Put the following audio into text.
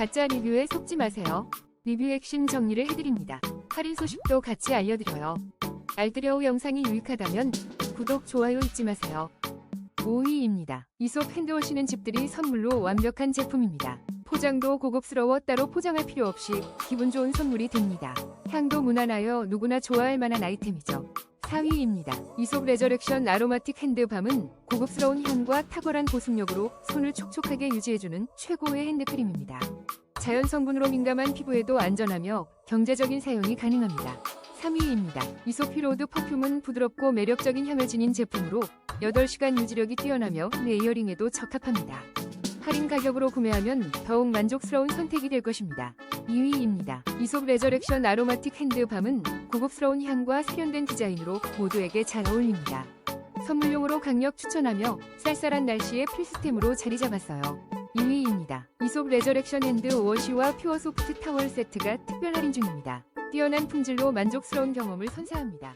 가짜 리뷰에 속지 마세요. 리뷰 핵심 정리를 해드립니다. 할인 소식도 같이 알려드려요. 알뜰여우 영상이 유익하다면 구독, 좋아요 잊지 마세요. 5위입니다. 이솝 핸드워시는 집들이 선물로 완벽한 제품입니다. 포장도 고급스러워 따로 포장할 필요 없이 기분 좋은 선물이 됩니다. 향도 무난하여 누구나 좋아할 만한 아이템이죠. 4위입니다. 이솝 레저렉션 아로마틱 핸드밤은 고급스러운 향과 탁월한 보습력으로 손을 촉촉하게 유지해주는 최고의 핸드크림입니다. 자연 성분으로 민감한 피부에도 안전하며 경제적인 사용이 가능합니다. 3위입니다. 이솝 히로드 퍼퓸은 부드럽고 매력적인 향을 지닌 제품으로 8시간 유지력이 뛰어나며 내 이어링에도 적합합니다. 할인 가격으로 구매하면 더욱 만족스러운 선택이 될 것입니다. 2위입니다. 이솝 레저렉션 아로마틱 핸드밤은 고급스러운 향과 세련된 디자인으로 모두에게 잘 어울립니다. 선물용으로 강력 추천하며 쌀쌀한 날씨에 필수템으로 자리 잡았어요. 2위입니다. 이솝 레저렉션 핸드 워시와 퓨어 소프트 타월 세트가 특별 할인 중입니다. 뛰어난 품질로 만족스러운 경험을 선사합니다.